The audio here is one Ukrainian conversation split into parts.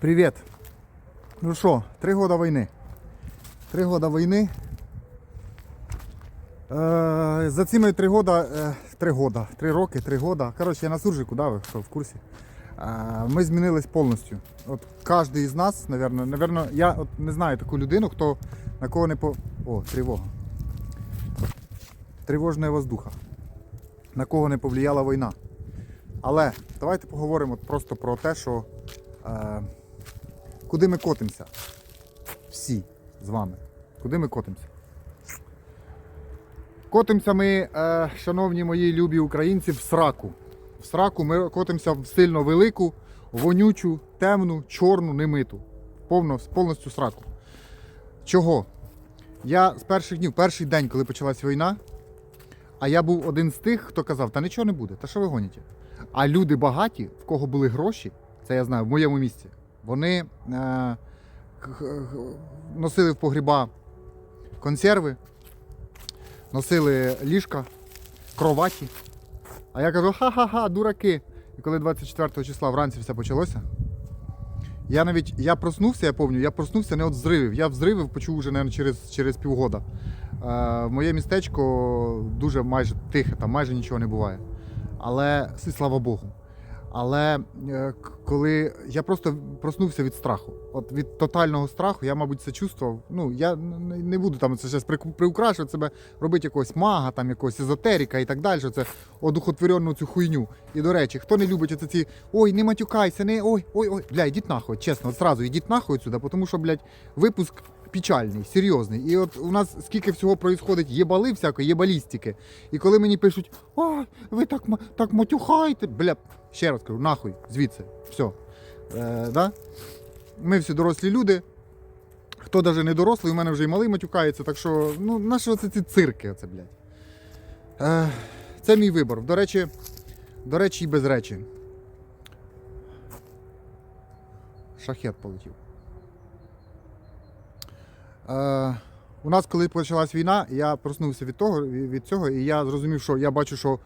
Привіт. Ну що, три года війни. Три года війни. Е, за цими три года, е, три года, три роки, три года. Коротше, я на суржику, да, ви що в курсі. Е, ми змінились повністю. От кожен із нас, наверно, наверно, я от не знаю таку людину, хто на кого не по. О, тривога. Тривожна воздуха. На кого не повлияла війна. Але давайте поговоримо просто про те, що е, куди ми котимося. Всі з вами. Куди ми котимося? Котимося ми, е, шановні мої любі українці, в сраку. В сраку ми котимося в сильно велику, вонючу, темну, чорну, немиту. Повно, повністю сраку. Чого? Я з перших днів, перший день, коли почалась війна, а я був один з тих, хто казав, та нічого не буде, та що ви гоніте? А люди багаті, в кого були гроші, це я знаю, в моєму місці, вони е, носили в погріба консерви, носили ліжка, кроваті. А я кажу, ха-ха-ха, дураки. І коли 24 числа вранці все почалося, я навіть я проснувся, я пам'ятаю, я проснувся не від взривів. Я взривів почув вже наверное, через, через півгода. Е, моє містечко дуже майже тихе, там майже нічого не буває. Але слава Богу. Але е, коли я просто проснувся від страху, от від тотального страху, я, мабуть, це чувствував. Ну, я не буду там це зараз приукрашувати себе, робити якогось мага, там якогось езотерика і так далі. Це одухотворену цю хуйню. І до речі, хто не любить оце ці ой, не матюкайся, не ой, ой, ой. Бля, йдіть нахуй, чесно, от сразу йдіть нахуй сюди, тому що, блядь, випуск печальний, серйозний. І от у нас скільки всього происходить єбали всякої, єбалістики. І коли мені пишуть, ой, ви так, так матюхаєте, бля, ще раз кажу, нахуй, звідси, все. Е, да? Ми всі дорослі люди. Хто навіть не дорослий, у мене вже і малий матюкається, так що, ну, на що це ці цирки, оце, блядь. Е, це мій вибор. До речі, до речі, і без речі. Шахет полетів. Е, у нас, коли почалась війна, я проснувся від того, від цього, і я зрозумів, що я бачу, що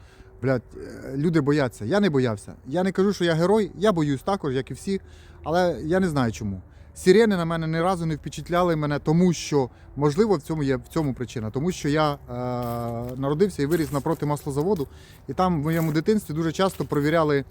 блядь, е, люди бояться. Я не боявся. Я не кажу, що я герой, я боюсь також, як і всі, але я не знаю чому. Сирени на мене ні разу не впечатляли мене, тому що, можливо, в цьому є в цьому причина, тому що я е, народився і виріс напроти маслозаводу, і там в моєму дитинстві дуже часто провіряли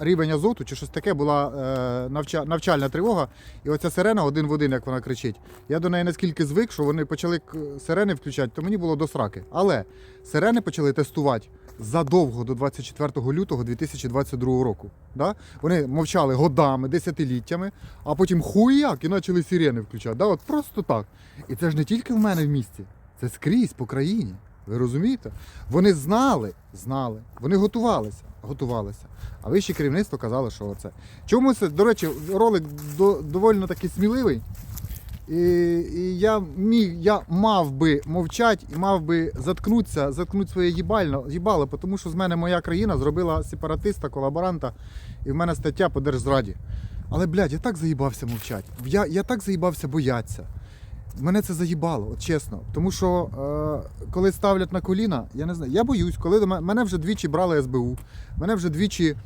рівень азоту чи щось таке, була е, навчальна тривога, і оця сирена один в один, як вона кричить. Я до неї наскільки звик, що вони почали сирени включати, то мені було до сраки. Але сирени почали тестувати задовго до 24 лютого 2022 року. Да? Вони мовчали годами, десятиліттями, а потім хуяк і почали сирени включати. Да? От просто так. І це ж не тільки в мене в місті, це скрізь по країні. Ви розумієте? Вони знали, знали, вони готувалися, готувалися. А вище керівництво казало, що оце. Чому це, до речі, ролик до, доволі таки сміливий. І, і я міг, я мав би мовчати і мав би заткнутися, заткнути своє їбально, їбало, тому що з мене моя країна зробила сепаратиста, колаборанта, і в мене стаття по держзраді. Але, блядь, я так заїбався мовчати. Я, я так заїбався боятися. Мене це заїбало, от чесно. Тому що е, коли ставлять на коліна, я не знаю, я боюсь, коли до мене, мене вже двічі брали СБУ, мене вже двічі.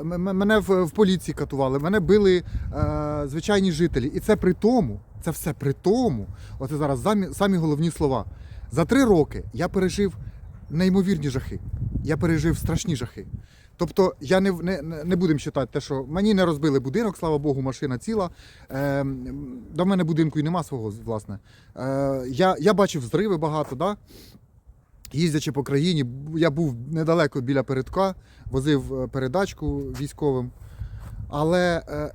м- Мене в, в поліції катували, мене били е, звичайні жителі. І це при тому, це все при тому. Оце зараз самі, самі головні слова. За три роки я пережив неймовірні жахи. Я пережив страшні жахи. Тобто я не, не, не будемо вважати те, що мені не розбили будинок, слава Богу, машина ціла. Е, до мене будинку і нема свого, власне. Е, я, я бачив зриви багато, да? їздячи по країні, я був недалеко біля передка, возив е, передачку військовим. Але е,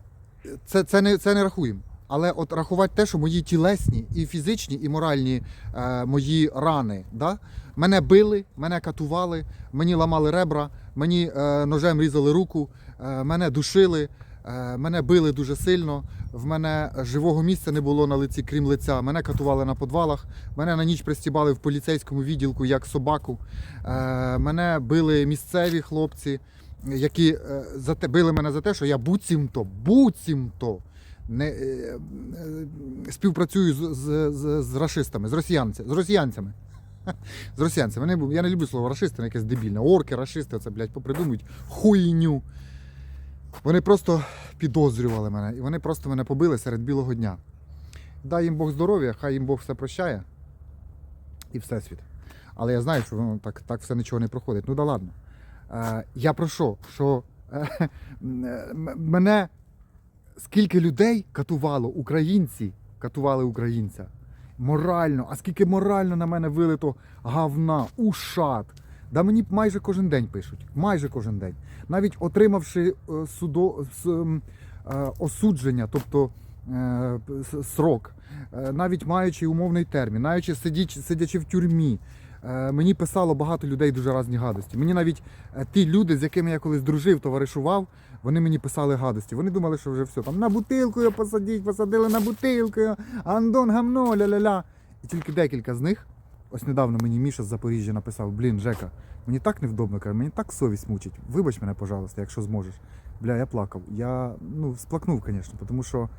це, це, не, це не рахуємо. Але от рахувати те, що мої тілесні, і фізичні, і моральні е, мої рани, да? мене били, мене катували, мені ламали ребра, мені е, ножем різали руку, е, мене душили, е, мене били дуже сильно. В мене живого місця не було на лиці, крім лиця. Мене катували на подвалах, мене на ніч пристібали в поліцейському відділку як собаку. Мене били місцеві хлопці, які били мене за те, що я буцімто, буцімто не, співпрацюю з, з, з, з рашистами, з, росіянцями, з росіянцями. З росіянцями. Я не люблю слово рашисти, якесь дебільне. Орки, рашисти, це, блядь, попридумують хуйню. Вони просто підозрювали мене, і вони просто мене побили серед білого дня. Дай їм Бог здоров'я, хай їм Бог все прощає і всесвіт. Але я знаю, що воно так, так все нічого не проходить. Ну да ладно. Е, я про що? Що е, м- мене скільки людей катувало, українці катували українця. Морально, а скільки морально на мене вилито говна, ушат. Да мені майже кожен день пишуть. Майже кожен день. Навіть отримавши е, судо, е, осудження, тобто е, срок, навіть маючи умовний термін, навіть сидячи, в тюрмі, мені писало багато людей дуже разні гадості. Мені навіть ті люди, з якими я колись дружив, товаришував, вони мені писали гадості. Вони думали, що вже все там на бутилку його посадіть, посадили на бутилку, Андон гамно, ля-ля-ля. І тільки декілька з них. Ось недавно мені Міша з Запоріжжя написав: Блін, Жека, мені так невдобно, каже, мені так совість мучить. Вибач мене, пожалуйста, якщо зможеш. Бля, я плакав. Я ну, сплакнув, звісно, тому що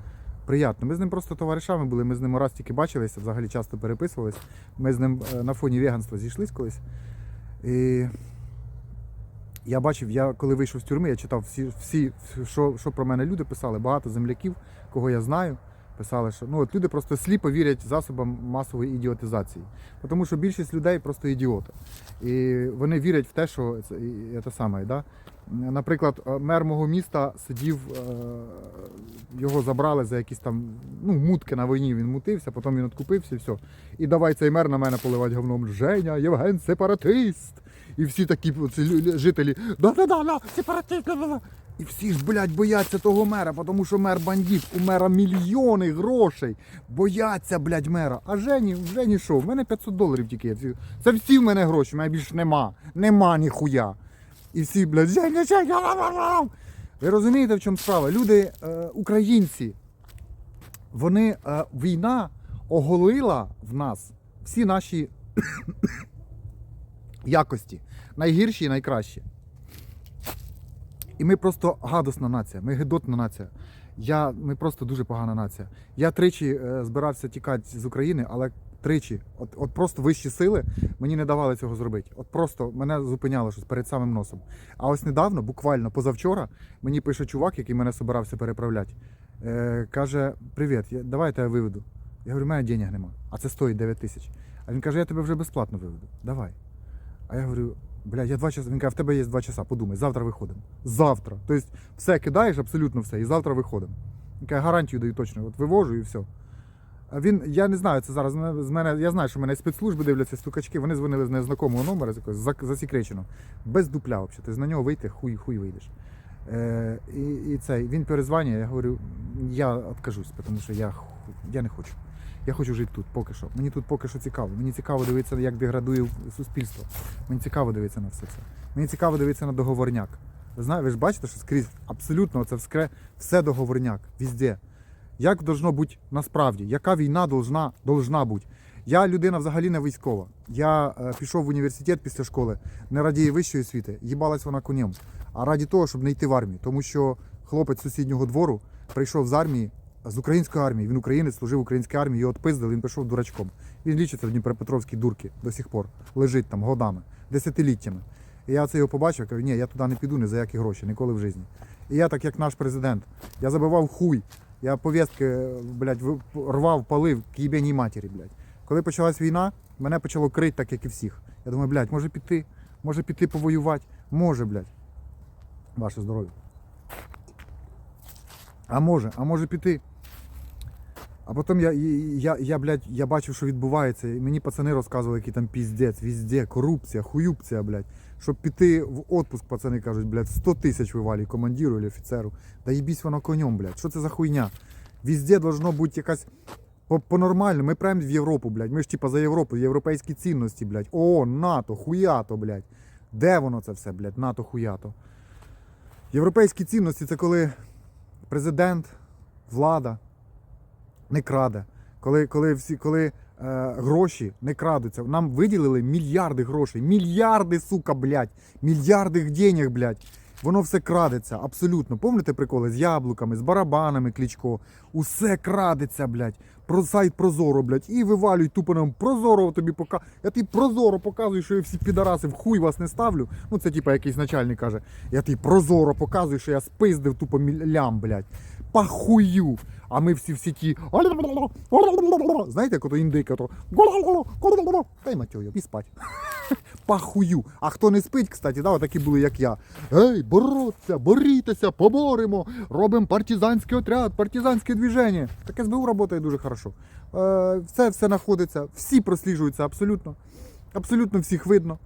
приємно. Ми з ним просто товаришами були, ми з ним раз тільки бачилися, взагалі часто переписувались. Ми з ним е, на фоні веганства зійшлись колись. І я бачив, я коли вийшов з тюрми, я читав всі, всі що, що про мене люди писали, багато земляків, кого я знаю. Писали, що ну от люди просто сліпо вірять засобам масової ідіотизації. Тому що більшість людей просто ідіоти. І вони вірять в те, що це, це саме. Да? Наприклад, е, мер мого міста сидів, е, його забрали за якісь там ну, мутки на війні, він мутився, потім він откупився і все. І давай цей мер на мене поливати говном. Женя, Євген, сепаратист. І всі такі оці жителі, да-да-да, сепаратист, да-да-да. І всі ж, блядь, бояться того мера, тому що мер бандит, у мера мільйони грошей. Бояться, блядь, мера. А Жені, Жені що? В мене 500 доларів тільки є. Це всі в мене гроші, в мене більше нема. Нема ніхуя. І всі, блядь, Женя, Женя, ла-ла-ла. Ви розумієте, в чому справа? Люди, е, українці, вони, е, війна оголила в нас всі наші якості, найгірші і найкращі. І ми просто гадосна нація, ми гидотна нація. Я, ми просто дуже погана нація. Я тричі е, збирався тікати з України, але тричі, от, от просто вищі сили мені не давали цього зробити. От просто мене зупиняло щось перед самим носом. А ось недавно, буквально позавчора, мені пише чувак, який мене собирався переправляти. Е, каже: Привіт, я, давайте я виведу. Я говорю, у мене денег нема, а це стоїть 9 тисяч. А він каже, я тебе вже безплатно виведу. Давай. А я говорю, бля, я два часа. Він каже, в тебе є два часа, подумай, завтра виходимо. Завтра. Тобто все кидаєш, абсолютно все, і завтра виходимо. Він каже, гарантію даю точно, от вивожу і все. Він, я не знаю, це зараз з мене, я знаю, що мене спецслужби дивляться стукачки, вони дзвонили з незнакомого номера, з якогось зак- Без дупля взагалі. Тобто на нього вийти, хуй, хуй вийдеш. Е, і, і цей, він перезванює, я говорю, я відкажусь, тому що я, я не хочу. Я хочу жити тут поки що. Мені тут поки що цікаво. Мені цікаво дивитися, як деградує суспільство. Мені цікаво дивитися на все це. Мені цікаво дивитися на договорняк. Ви ви ж бачите, що скрізь абсолютно це вскре, все договорняк, везде. Як должно бути насправді? Яка війна должна, должна бути? Я людина взагалі не військова. Я е, пішов в університет після школи не раді вищої освіти, їбалась вона конем, а раді того, щоб не йти в армію. Тому що хлопець сусіднього двору прийшов з армії, з української армії. Він українець, служив в українській армії, його відпиздили, він пішов дурачком. Він лічиться в Дніпропетровській дурці до сих пор. Лежить там годами, десятиліттями. І я це його побачив, кажу, ні, я туди не піду ні за які гроші, ніколи в житті. І я, так як наш президент, я забивав хуй. Я повістки, блядь, рвав, палив к їбеній матері, блядь. Коли почалась війна, мене почало крити так, як і всіх. Я думаю, блядь, може піти, може піти повоювати. Може, блядь. Ваше здоров'я. А може, а може піти. А потім я, я, я, блядь, я бачив, що відбувається, і мені пацани розказували, який там піздець, везде, корупція, хуюпція, блядь. Щоб піти в отпуск, пацани кажуть, блядь, 100 тисяч вивалі командиру або офіцеру. Да їбісь воно конем, блядь. Що це за хуйня? Везде должно бути якась по- по-нормальному. Ми прям в Європу, блядь. Ми ж типа за Європу, європейські цінності, блядь. О, НАТО, хуято, блядь. Де воно це все, блядь? НАТО, хуято. Європейські цінності це коли президент, влада не краде. Коли, коли, всі, коли е, гроші не крадуться. Нам виділили мільярди грошей. Мільярди, сука, блядь. Мільярди денег, блядь. Воно все крадеться, абсолютно. Помните приколи з яблуками, з барабанами клічко. Усе крадеться, блядь. Про сайт Прозоро, блядь, і вивалюють тупо нам Прозоро тобі пока. Я тобі Прозоро показую, що я всі підараси в хуй вас не ставлю. Ну це типа якийсь начальник каже. Я тобі Прозоро показую, що я спиздив тупо лям, блядь. Пахую. А ми всі в сіті. Знаєте, як ото індика, то. Та й матьою, і спать. Пахую. А хто не спить, кстати, да, такі були, як я. Ей, бороться, борітеся, поборемо, робимо партизанський отряд, партизанське движення. Так СБУ працює дуже хорошо. Е, все, все знаходиться, всі просліджуються абсолютно. Абсолютно всіх видно.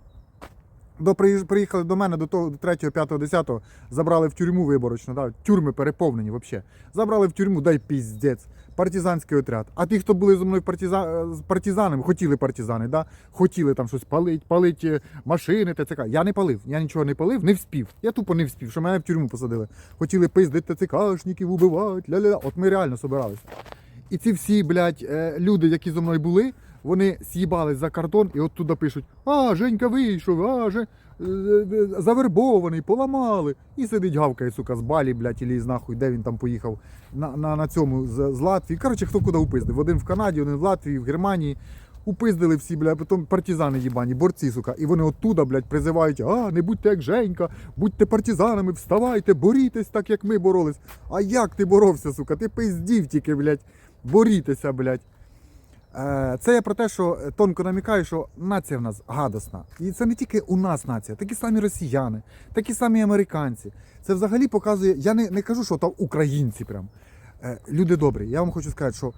До, приїхали до мене до того, до 3, 5, 10, забрали в тюрму виборочно, да, тюрми переповнені взагалі. Забрали в тюрму, дай піздець. Партизанський отряд. А ті, хто були зі мною партиза... з партизанами, хотіли партизани, да? хотіли там щось палити, палити машини, ТЦК. Я не палив, я нічого не палив, не вспів. Я тупо не вспів, що мене в тюрму посадили. Хотіли пиздити ТЦКшників, убивати, ля-ля-ля. От ми реально собиралися. І ці всі, блядь, е, люди, які зі мною були, вони з'їбались за кордон і от туди пишуть: А, Женька вийшов, а, же, е, е, завербований, поламали. І сидить гавкає, сука, з Балі, блядь, і ліз нахуй, де він там поїхав на, на, на цьому з, з Латвії. Коротше, хто куди упиздив. Один в Канаді, один в Латвії, в Германії. Упиздили всі, блядь, потім партизани їбані, борці, сука. І вони оттуда, блядь, призивають, а, не будьте як Женька, будьте партизанами, вставайте, борітесь так, як ми боролись. А як ти боровся, сука? Ти пиздів тільки, блядь, борітеся, блядь. Е, Це я про те, що е, тонко намікаю, що нація в нас гадосна. І це не тільки у нас нація, такі самі росіяни, такі самі американці. Це взагалі показує. Я не, не кажу, що там українці прям. Е, Люди добрі. Я вам хочу сказати, що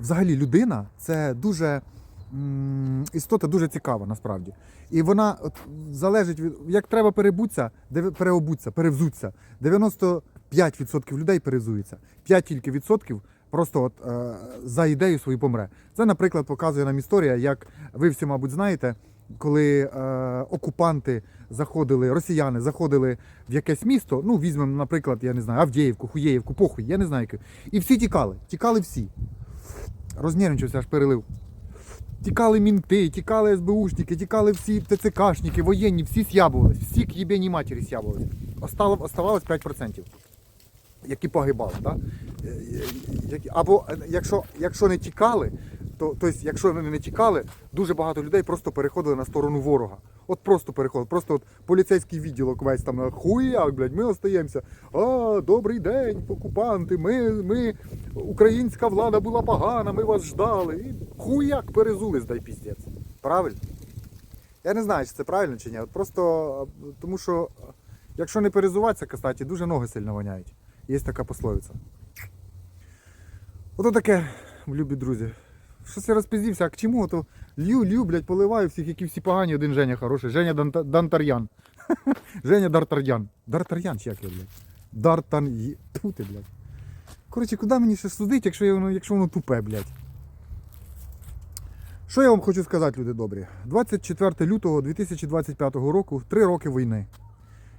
взагалі людина це дуже істота дуже цікава насправді. І вона от, залежить від як треба перебуться, де переобуться, перевзуться. 95% людей перевзуються. 5 тільки відсотків просто от, е, за ідею свою помре. Це, наприклад, показує нам історія, як ви всі, мабуть, знаєте, коли е, окупанти заходили, росіяни заходили в якесь місто, ну візьмемо, наприклад, я не знаю, Авдіївку, Хуєївку, похуй, я не знаю яке. І всі тікали, тікали всі. Рознервничався, аж перелив. Тікали мінти, тікали СБУшники, тікали всі ТЦКшники, воєнні, всі с'ябувались, всі к їбеній матері с'ябувались. Оставалось 5%, які погибали. Да? Або е, якщо, якщо не тікали, то тобто, якщо вони не тікали, дуже багато людей просто переходили на сторону ворога. От просто переходили. Просто от поліцейський відділок весь там хуяк, блядь, ми остаємося. А, добрий день, окупанти, ми, ми, українська влада була погана, ми вас ждали. І хуяк перезулись, дай піздець. Правильно? Я не знаю, чи це правильно чи ні. От просто е, тому що, е, якщо не перезуватися, кстати, дуже ноги сильно воняють. Є така пословиця. Ото таке, любі друзі. Щось я розпіздівся, а к чому? То лью, лью, блядь, поливаю всіх, які всі погані, один Женя хороший. Женя Данта- Дантар'ян. Женя Дартар'ян. Дартар'ян чи як я, блядь? Дартан... Тьфу ти, блядь. Коротше, куди мені ще судить, якщо, я якщо воно тупе, блядь? Що я вам хочу сказати, люди добрі? 24 лютого 2025 року, три роки війни.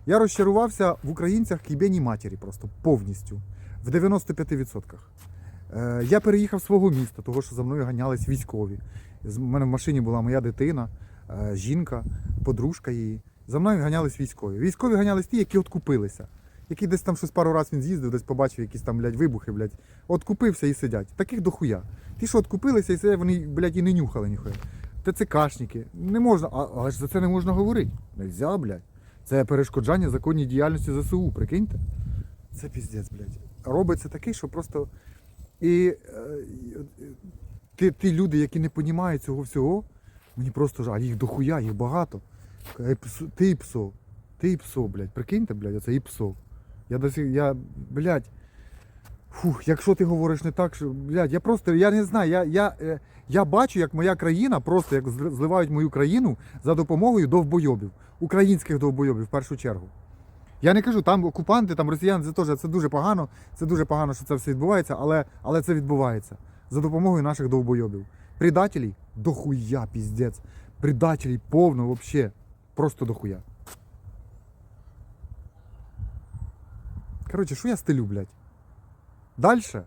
Я розчарувався в українцях к єбеній матері просто повністю. В 95%. Е, Я переїхав з свого міста, того що за мною ганялись військові. З мене в машині була моя дитина, е, жінка, подружка її. За мною ганялись військові. Військові ганялись ті, які откупилися. Які десь там щось пару разів він з'їздив, десь побачив якісь там, блядь, вибухи, блядь. Откупився і сидять. Таких дохуя. Ті, що откупилися і сидять, вони, блядь, і не нюхали ніхуя. ТЦКшники. Не можна, а, але ж за це не можна говорити. Нельзя, блядь. Це перешкоджання законній діяльності ЗСУ, прикиньте. Це піздець, блядь. Робиться такий, що просто. І е, е, ті, ті люди, які не розуміють цього всього, мені просто жаль, їх дохуя, їх багато. Е, Ти і псо. Ти і псо, блядь. Прикиньте, блядь, це і псо. Я досі, я, блядь. Фух, якщо ти говориш не так, що, блядь, я просто, я не знаю, я, я, е, я бачу, як моя країна, просто як зливають мою країну за допомогою довбойобів, українських довбойобів в першу чергу. Я не кажу, там окупанти, там росіяни, це теж це дуже погано. Це дуже погано, що це все відбувається, але, але це відбувається за допомогою наших довбойобів. Предателей дохуя, піздець. Предателей повно вообще. Просто дохуя. Коротше, що я стелю, блядь? Дальше.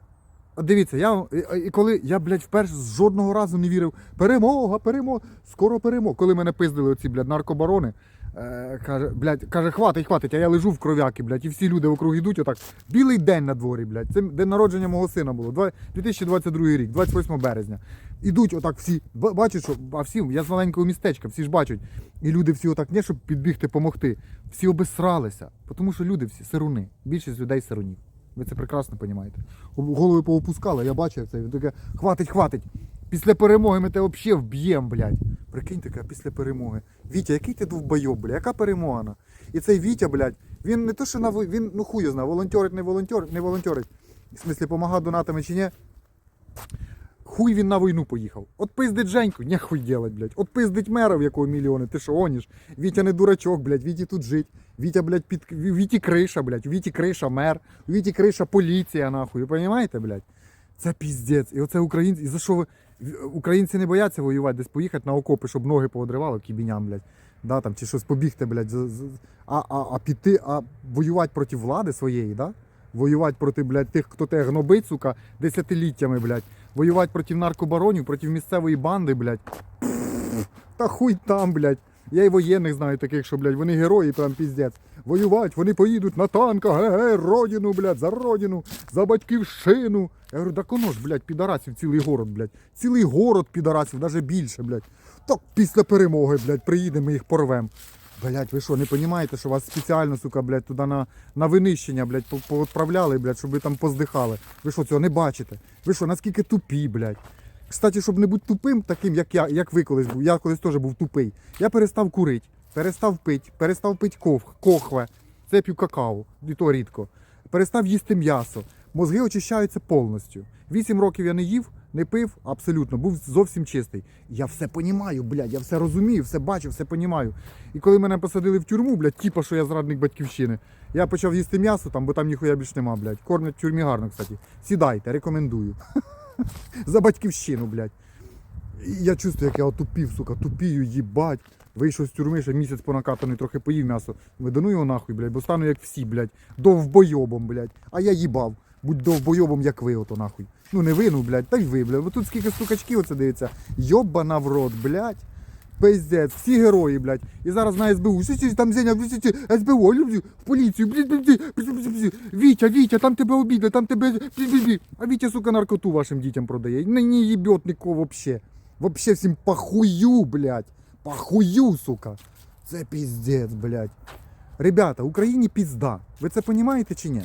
От дивіться, я і коли я, блядь, вперше жодного разу не вірив. Перемога, перемога, скоро перемога. Коли мене пиздили оці, блядь, наркобарони, Е, каже, блядь, каже, хватить, хватить, а я лежу в кров'яки, блядь, і всі люди вокруг йдуть отак. Білий день на дворі, блядь. Це день народження мого сина було. 2022 рік, 28 березня. Ідуть отак всі, ба- бачать, що, а всі, я з маленького містечка, всі ж бачать. І люди всі отак, не щоб підбігти, помогти. Всі обесралися. Тому що люди всі сируни. Більшість людей сирунів. Ви це прекрасно розумієте. Голови поопускали, я бачив це. Він таке, хватить, хватить. Після перемоги ми тебе взагалі вб'єм, блядь. Прикинь таке, після перемоги. Вітя, який ти довбойоб, блядь, яка перемога? І цей Вітя, блядь, він не то, що на він, ну хуй знає, волонтерить, не волонтер, не волонтерить. В смислі, помагав донатами чи ні. Хуй він на війну поїхав. От пиздить Женьку, нехуй делать, блядь. От пиздить мера, в якого мільйони, ти що оніш? Вітя не дурачок, блядь, Віті тут жить. Вітя, блядь, під... Віті криша, блядь, Віті криша мер, Віті криша поліція, нахуй, ви блядь? Це піздець. І оце українці. І за що ви. Українці не бояться воювати, десь поїхати на окопи, щоб ноги поводривали кібіням, блядь. Да, там, чи щось побігти, блядь. А, а, а піти, а воювати проти влади своєї, да? Воювати проти, блядь, тих, хто тебе гнобить, сука, десятиліттями, блядь. Воювати проти наркобаронів, проти місцевої банди, блядь. Та хуй там, блядь. Я і воєнних знаю таких, що, блядь, вони герої, прям піздець. Воювати, вони поїдуть на танках, ге-ге, родину, блядь, за родину, за батьківщину. Я говорю, так воно ж, блядь, підарасів цілий город, блядь. Цілий город підарасів, навіть більше, блядь. Так після перемоги, блядь, приїдемо, їх порвем. Блядь, ви що, не розумієте, що вас спеціально, сука, блядь, туди на, на винищення, блядь, по- поотправляли, блядь, щоб ви там поздихали. Ви що, цього не бачите? Ви що, наскільки тупі, блядь? Кстати, щоб не бути тупим, таким, як я, як ви колись був, я колись теж був тупий. Я перестав курити, перестав пити, перестав пити кохве, це п'ю какао, і то рідко. Перестав їсти м'ясо. Мозги очищаються повністю. Вісім років я не їв, не пив, абсолютно, був зовсім чистий. Я все понімаю, блядь, я все розумію, все бачу, все понімаю. І коли мене посадили в тюрму, блядь, типа, що я зрадник батьківщини, я почав їсти м'ясо, там, бо там ніхуя більш нема, блядь. Кормлять в тюрмі гарно, кстати. Сідайте, рекомендую. За батьківщину, блядь. Я чувствую, як я отупів, сука, тупію, їбать. Вийшов з тюрми, ще місяць понакатаний, трохи поїв м'ясо. Видану його нахуй, блядь, бо стану як всі, блядь, довбойобом, блядь. А я їбав. Будь довбойобом, як ви, ото нахуй. Ну не ви, ну, блядь, та й ви, блядь. Бо тут скільки стукачків оце дивиться. Йобана в рот, блядь. Пиздець, всі герої, блядь. І зараз на СБУ. Сі, там Зеня, сі, СБУ, в поліцію, блядь, блядь, блядь. Вітя, Вітя, там тебе обідали, там тебе. А Вітя, сука, наркоту вашим дітям продає. Не, не їбет нікого вообще. Вообще всім похую, блядь. Похую, сука. Це піздець, блядь. Ребята, Україні пізда. Ви це розумієте чи ні?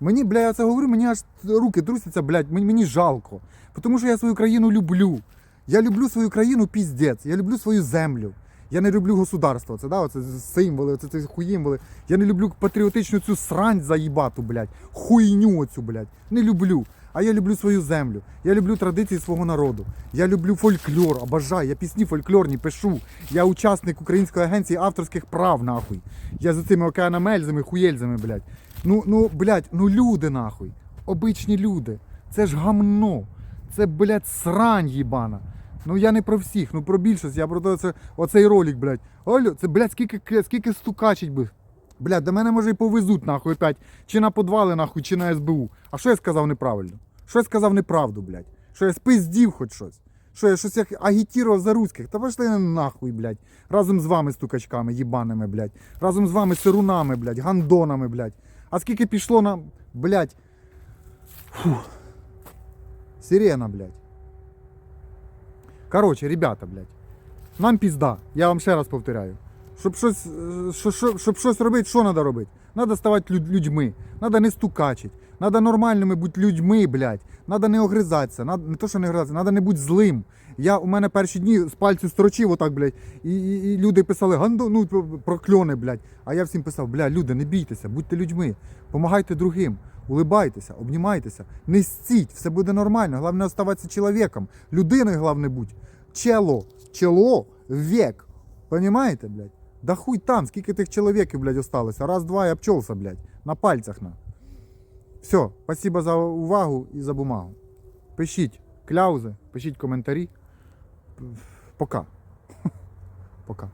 Мені, бля, я це говорю, мені аж руки трусяться, блядь, мені, жалко. Тому що я свою країну люблю. Я люблю свою країну піздець. Я люблю свою землю. Я не люблю государство. Це да, оце символи, це, це хуїмволи. Я не люблю патріотичну цю срань заїбату, блядь. Хуйню оцю, блядь. Не люблю. А я люблю свою землю. Я люблю традиції свого народу. Я люблю фольклор, обожаю. Я пісні фольклорні пишу. Я учасник Української агенції авторських прав, нахуй. Я за цими океанамельзами, хуєльзами, блядь. Ну, ну, блядь, ну люди нахуй. Обичні люди. Це ж гамно. Це, блядь, срань їбана. Ну я не про всіх, ну про більшість. Я про це, оцей ролик, блядь. Олю, це, блядь, скільки, скільки стукачить би. Блядь, до мене може і повезуть нахуй опять. Чи на подвали, нахуй, чи на СБУ. А що я сказав неправильно? Що я сказав неправду, блядь? Що я спиздів хоч щось? Що я щось як агітірував за руських? Та пошли на нахуй, блядь. Разом з вами, стукачками, їбаними, блядь. Разом з вами сирунами, блядь, гандонами, блядь. А скільки пішло на. Блядь. Фух. Сирена, блядь. Короче, ребята, блядь. Нам пізда. Я вам ще раз повторяю. Щоб щось, е, що- що- щоб щось робити, що треба робити? Треба ставати люд- людьми. Треба не стукачить. Треба нормальними бути людьми, блядь. Треба не огризатися. Надо, не то, що не огризатися, треба не бути злим. Я у мене перші дні з пальцю строчив отак, блядь, і, і, і люди писали гандо, ну, прокльони, блядь. А я всім писав, бля, люди, не бійтеся, будьте людьми, помагайте другим, улибайтеся, обнімайтеся, не стіть, все буде нормально. Головне оставатися чоловіком. Людиною головне будь. Чело, чело, век. Понимаете, блядь? Да хуй там, скільки тих чоловіків, блядь, осталося. Раз, два, і обчолся, блядь. На пальцях на. Все, спасибо за увагу і за бумагу. Пишіть кляузи, пишіть коментарі. Пока. Пока.